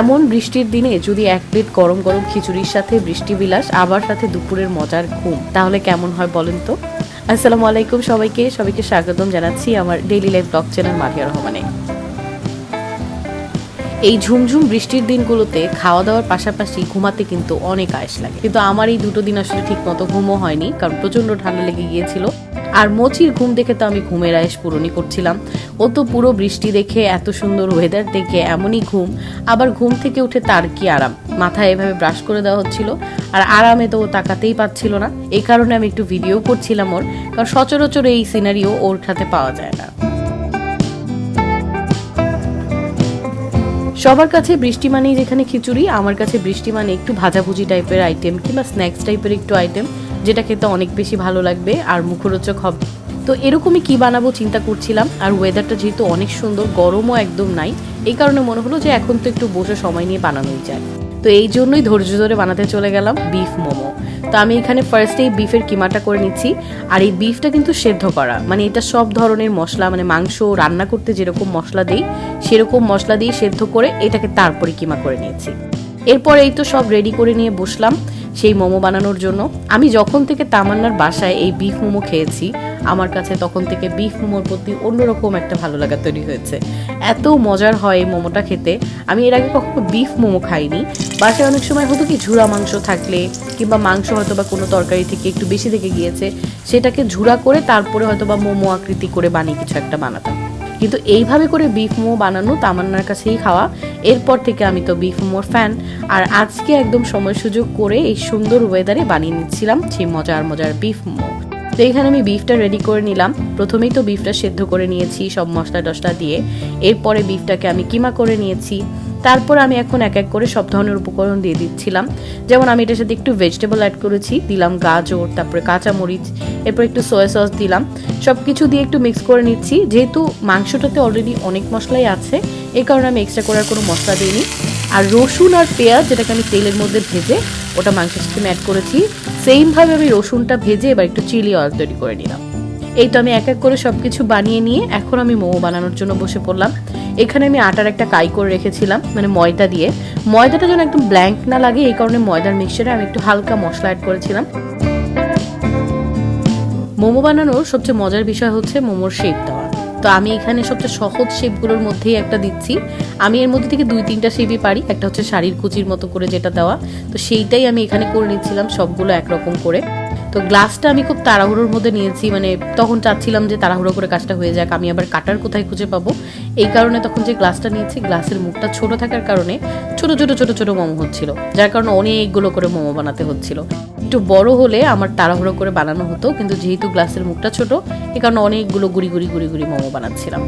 এমন বৃষ্টির দিনে যদি এক প্লেট গরম গরম খিচুড়ির সাথে বৃষ্টি বিলাস, আবার সাথে দুপুরের মজার ঘুম, তাহলে কেমন হয় বলেন তো? আসসালামু আলাইকুম সবাইকে সবাইকে স্বাগতম জানাচ্ছি আমার daily life blog channel Mahiya রহমানে। এই ঝুমঝুম বৃষ্টির দিনগুলোতে খাওয়া দাওয়ার পাশাপাশি ঘুমাতে কিন্তু অনেক আয়েস লাগে। কিন্তু আমার এই দুটো দিন আসলে ঠিক মতো ঘুমও হয়নি, কারণ প্রচণ্ড ঠান্ডা লেগে গিয়েছিল। আর মচির ঘুম দেখে তো আমি ঘুমের আয়েস পূরণই করছিলাম। ও তো পুরো বৃষ্টি দেখে, এত সুন্দর ওয়েদার দেখে, এমনই ঘুম। আবার ঘুম থেকে উঠে তার কি আরাম? মাথায় এভাবে ব্রাশ করে দেওয়া হচ্ছিল। আর আরামে তো ও তাকাতেই পাচ্ছিল না। এই কারণে আমি একটু ভিডিও করছিলাম ওর, কারণ সচরাচর এই সিনারিও ওর সাথে পাওয়া যায় না। সবার কাছে বৃষ্টি মানেই যেখানে খিচুড়ি, আমার কাছে বৃষ্টি মানে একটু ভাজাভুজি টাইপের আইটেম কিংবা স্ন্যাক্স টাইপের একটু আইটেম যেটা খেতে অনেক বেশি ভালো লাগবে আর মুখরোচক হবে। তো এরকমই কি বানাবো চিন্তা করছিলাম। আর ওয়েদারটা যেহেতু অনেক সুন্দর, গরমও একদম নাই। এই কারণে মনে হলো যে এখন তো একটু বসে সময় নিয়ে বানানোই যায়। তো এই জন্যই ধৈর্য ধরে বানাতে চলে গেলাম বিফ মোমো। তো আমি এখানে ফার্স্টেই বিফের কিমাটা করে নিচ্ছি। আর এই বিফটা কিন্তু সেদ্ধ করা। মানে এটা সব ধরনের মশলা মানে মাংস, রান্না করতে যেরকম মশলা দেই, সেরকম মশলা দিয়ে সেদ্ধ করে এটাকে তারপরে কিমা করে নিয়েছি। এরপর এই তো সব রেডি করে নিয়ে বসলাম। সেই মোমো বানানোর জন্য, আমি যখন থেকে তামান্নার বাসায় এই বিফ মোমো খেয়েছি, আমার কাছে তখন থেকে বিফ মোমোর প্রতি অন্যরকম একটা ভালো লাগা তৈরি হয়েছে। এত মজার হয় এই মোমোটা খেতে। আমি এর আগে কখনো বিফ মোমো খাইনি। বাসায় অনেক সময় হতো কি ঝুরা মাংস থাকলে কিংবা মাংস হয়তো বা কোনো তরকারি থেকে একটু বেশি থেকে গিয়েছে, সেটাকে ঝুরা করে তারপরে হয়তো বা মোমো আকৃতি করে বানিয়ে কিছু একটা বানাতাম। কিন্তু এইভাবে করে বিফ মোমো বানানো তামান্নার কাছেই খাওয়া এরপর থেকে আমি তো বিফ মোর ফ্যান আর আজকে একদম সময় সুযোগ করে এই সুন্দর ওয়েদারে বানিয়ে নিচ্ছিলাম সেই মজার মজার বিফ মো তো এখানে আমি বিফটা রেডি করে নিলাম। প্রথমেই তো বিফটা সেদ্ধ করে নিয়েছি সব মশলা টশলা দিয়ে। এরপরে বিফটাকে আমি কিমা করে নিয়েছি। তারপর আমি এখন এক এক করে সব ধরনের উপকরণ দিয়ে দিচ্ছিলাম। যেমন আমি এটার সাথে একটু ভেজিটেবল অ্যাড করেছি, দিলাম গাজর, তারপরে কাঁচামরিচ, এরপর একটু সয়া সস দিলাম। সব কিছু দিয়ে একটু মিক্স করে নিচ্ছি। যেহেতু মাংসটাতে অলরেডি অনেক মশলাই আছে, এই কারণে আমি এক্সট্রা করার কোনো মশলা দিইনি। আর রসুন আর পেঁয়াজ, যেটাকে আমি তেলের মধ্যে ভেজে ওটা মাংসের সাথে অ্যাড করেছি সেমভাবে আমি রসুনটা ভেজে এবার একটু চিলি অয়েল তৈরি করে নিলাম। এই তো আমি এক এক করে সব কিছু বানিয়ে নিয়ে এখন আমি মোমো বানানোর জন্য বসে পড়লাম। এখানে আমি আটার একটা কাই করে রেখেছিলাম মানে ময়দা দিয়ে। ময়দাটা যেন একদম ব্ল্যাঙ্ক না লাগে, এই কারণে ময়দার মিক্সচারে আমি একটু হালকা মশলা অ্যাড করেছিলাম। মোমো বানানোর সবচেয়ে মজার বিষয় হচ্ছে মোমোর শেপ দেওয়া। তো আমি এখানে সবচেয়ে সহজ শেপগুলোর মধ্যেই একটা দিচ্ছি। আমি এর মধ্যে থেকে দুই, তিনটা শেপই পারি। একটা হচ্ছে শাড়ির কুচির মতো করে যেটা দেওয়া। তো সেইটাই আমি এখানে করে নিচ্ছিলাম সবগুলো একরকম করে। তো গ্লাসটা আমি খুব তাড়াহুড়োর মধ্যে নিয়েছি। মানে তখন চাচ্ছিলাম যে তাড়াহুড়ো করে কাজটা হয়ে যাক। আমি আবার কাটার কোথায় খুঁজে পাবো? এই কারণে তখন যে গ্লাসটা নিয়েছি গ্লাসের মুখটা ছোট থাকার কারণে ছোট ছোট ছোট ছোট মোমো হচ্ছিল। যার কারণে অনেকগুলো করে মোমো বানাতে হচ্ছিল। একটু বড় হলে আমার তাড়াহুড়ো করে বানানো হতো, কিন্তু যেহেতু গ্লাসের মুখটা ছোট, এ কারণে অনেকগুলো গুড়ি গুড়ি গুড়ি গুড়ি মোমো বানাচ্ছিলাম।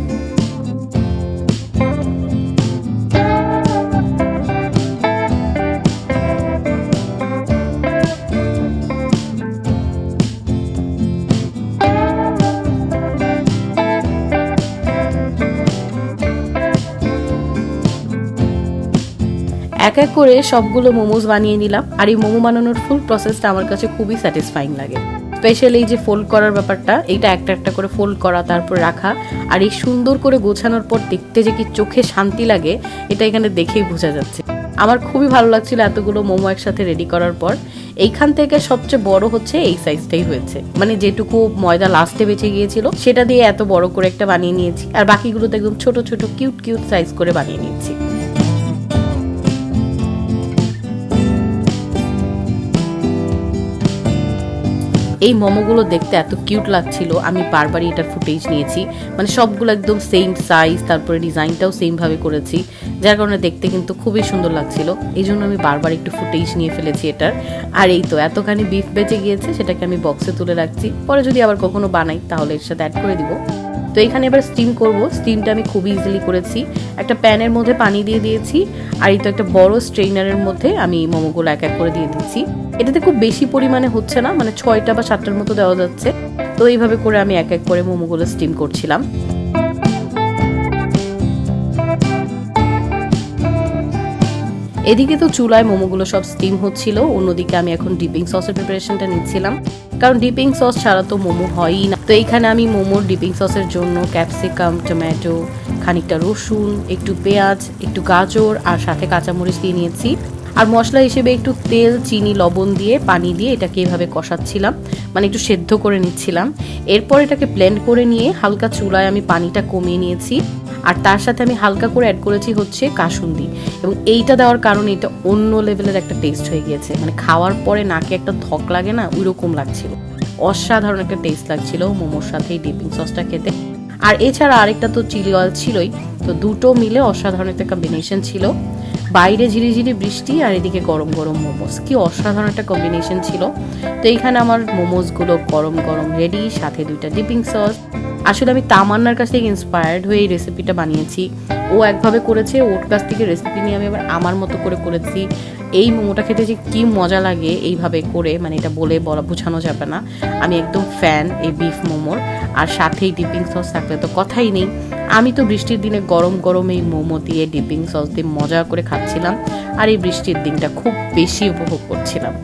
এক এক করে সবগুলো মোমোজ বানিয়ে নিলাম। আর এই মোমো বানানোর ফুল প্রসেসটা আমার কাছে খুবই স্যাটিসফাইং লাগে। স্পেশালি এই যে ফোল্ড করার ব্যাপারটা, এইটা একটা একটা করে ফোল্ড করা, তারপর রাখা। আর এই সুন্দর করে গোছানোর পর দেখতে যে কি চোখে শান্তি লাগে, এটা এখানে দেখেই বোঝা যাচ্ছে। আমার খুবই ভালো লাগছিল এতগুলো মোমো একসাথে রেডি করার পর। এইখান থেকে সবচেয়ে বড় হচ্ছে এই সাইজটাই হয়েছে। মানে যেটুকু ময়দা লাস্টে বেঁচে গিয়েছিল, সেটা দিয়ে এত বড় করে একটা বানিয়ে নিয়েছি। আর বাকিগুলো তো একদম ছোট ছোট কিউট কিউট সাইজ করে বানিয়ে নিয়েছি। এই মোমোগুলো দেখতে এত কিউট লাগছিল, আমি বারবারই এটার ফুটেজ নিয়েছি। মানে সবগুলো একদম সেম সাইজ তারপরে ডিজাইনটাও সেমভাবে করেছি। যার কারণে দেখতে কিন্তু খুবই সুন্দর লাগছিল। এই জন্য আমি বারবার একটু ফুটেজ নিয়ে ফেলেছি এটার। আর এই তো, এতখানি বিফ বেঁচে গিয়েছে, সেটাকে আমি বক্সে তুলে রাখছি। পরে যদি আবার কখনো বানাই, তাহলে এর সাথে অ্যাড করে দিব। তো এখানে এবার স্টিম করব। স্টিমটা আমি খুবই ইজিলি করেছি। একটা প্যানের মধ্যে পানি দিয়ে দিয়েছি। আর এই তো একটা বড় স্ট্রেইনারের মধ্যে আমি মোমোগুলো এক এক করে দিয়ে দিচ্ছি। এটাতে খুব বেশি পরিমাণে হচ্ছে না মানে ছয়টা বা সাতটার মতো দেওয়া যাচ্ছে। তো এইভাবে করে আমি এক এক করে মোমোগুলো স্টিম করছিলাম। এদিকে তো চুলায় মোমোগুলো সব স্টিম হচ্ছিল, অন্যদিকে আমি এখন ডিপিং সসের প্রিপারেশনটা নিচ্ছিলাম। কারণ ডিপিং সস ছাড়া তো মোমো হয়ই না। তো এইখানে আমি মোমোর ডিপিং সসের জন্য ক্যাপসিকাম টমেটো খানিকটা রসুন, একটু পেঁয়াজ, একটু গাজর আর সাথে কাঁচামরিচ দিয়ে নিয়েছি। আর মশলা হিসেবে একটু তেল, চিনি, লবণ দিয়ে, পানি দিয়ে এটাকে এভাবে কষাচ্ছিলাম মানে একটু সেদ্ধ করে নিচ্ছিলাম। এরপর এটাকে ব্লেন্ড করে নিয়ে হালকা চুলায় আমি পানিটা কমিয়ে নিয়েছি। আর তার সাথে আমি হালকা করে অ্যাড করেছি হচ্ছে কাসুন্দি। এবং এইটা দেওয়ার কারণে এটা অন্য লেভেলের একটা টেস্ট হয়ে গিয়েছে। মানে খাওয়ার পরে নাকে একটা ধক লাগে না ওই রকম লাগছিল। অসাধারণ একটা টেস্ট লাগছিল মোমোর সাথে এই ডিপিং সসটা খেতে। আর এছাড়া আরেকটা তো চিলি অয়েল ছিলই। তো দুটো মিলে অসাধারণ একটা কম্বিনেশন ছিল। বাইরে ঝিরিঝিরি বৃষ্টি আর এদিকে গরম গরম মোমোস। কি অসাধারণ একটা কম্বিনেশন ছিল। তো এইখানে আমার মোমোসগুলো গরম গরম রেডি সাথে দুইটা ডিপিং সস আসলে আমি তামান্নার কাছ থেকে ইন্সপায়ার্ড হয়ে এই রেসিপিটা বানিয়েছি। ও একভাবে করেছে, ওর কাছ থেকে রেসিপি নিয়ে আমি আবার আমার মতো করে করেছি। এই মোমোটা খেতে যে কী মজা লাগে এইভাবে করে মানে এটা বলে বলা, বোঝানো যাবে না। আমি একদম ফ্যান এই বিফ মোমোর। আর সাথেই ডিপিং সস থাকলে তো কথাই নেই। আমি তো বৃষ্টির দিনে গরম গরম এই মোমো দিয়ে ডিপিং সস দিয়ে মজা করে খাচ্ছিলাম। আর এই বৃষ্টির দিনটা খুব বেশি উপভোগ করছিলাম।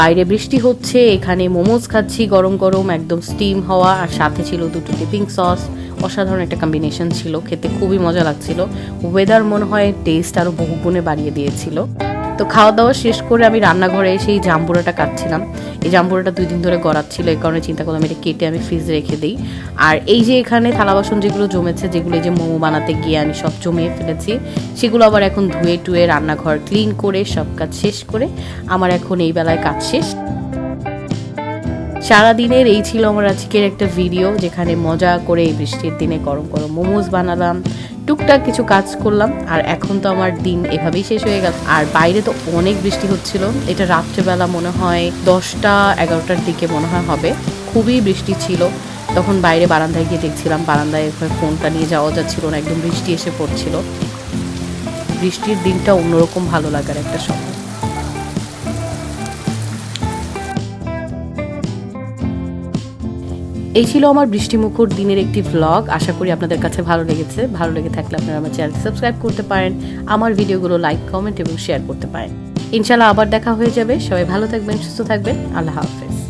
বাইরে বৃষ্টি হচ্ছে, এখানে মোমোজ খাচ্ছি গরম গরম, একদম স্টিম হওয়া, আর সাথে ছিল দুটো ডিপিং সস অসাধারণ একটা কম্বিনেশন ছিল, খেতে খুবই মজা লাগছিল। ওয়েদার মনে হয় টেস্ট আরও বহু গুণে বাড়িয়ে দিয়েছিল। তো খাওয়া দাওয়া শেষ করে আমি রান্নাঘরে এসে এই জাম্বুরাটা কাটছিলাম। এই জাম্বুরাটা দুই দিন ধরে গড়াচ্ছিল, এই কারণে চিন্তা করলাম এটা কেটে আমি ফ্রিজ রেখে দিই। আর এই যে এখানে থালা বাসন যেগুলো জমেছে, যেগুলো এই যে মোমো বানাতে গিয়ে আমি সব জমিয়ে ফেলেছি, সেগুলো আবার এখন ধুয়ে টুয়ে রান্নাঘর ক্লিন করে, সব কাজ শেষ করে আমার এখন এই বেলায় কাজ শেষ। সারাদিনের এই ছিল আমার আজকের একটা ভিডিও যেখানে মজা করে এই বৃষ্টির দিনে গরম গরম মোমোজ বানালাম টুকটাক কিছু কাজ করলাম, আর এখন তো আমার দিন এভাবেই শেষ হয়ে গেল। আর বাইরে তো অনেক বৃষ্টি হচ্ছিল। এটা রাত্রেবেলা মনে হয় দশটা এগারোটার দিকে মনে হয় হবে। খুবই বৃষ্টি ছিল। তখন বাইরে বারান্দায় গিয়ে দেখছিলাম, বারান্দায় ফোনটা নিয়ে যাওয়া যাচ্ছিল না, একদম বৃষ্টি এসে পড়ছিল। বৃষ্টির দিনটা অন্যরকম ভালো লাগার একটা সময়। এই ছিল আমার বৃষ্টিমুখর দিনের একটি ভ্লগ আশা করি আপনাদের কাছে ভালো লেগেছে। ভালো লেগে থাকলে আপনারা আমার চ্যানেল সাবস্ক্রাইব করতে পারেন, আমার ভিডিওগুলো লাইক কমেন্ট এবং শেয়ার করতে পারেন। ইনশাল্লাহ আবার দেখা হয়ে যাবে। সবাই ভালো থাকবেন, সুস্থ থাকবেন। আল্লাহ হাফেজ।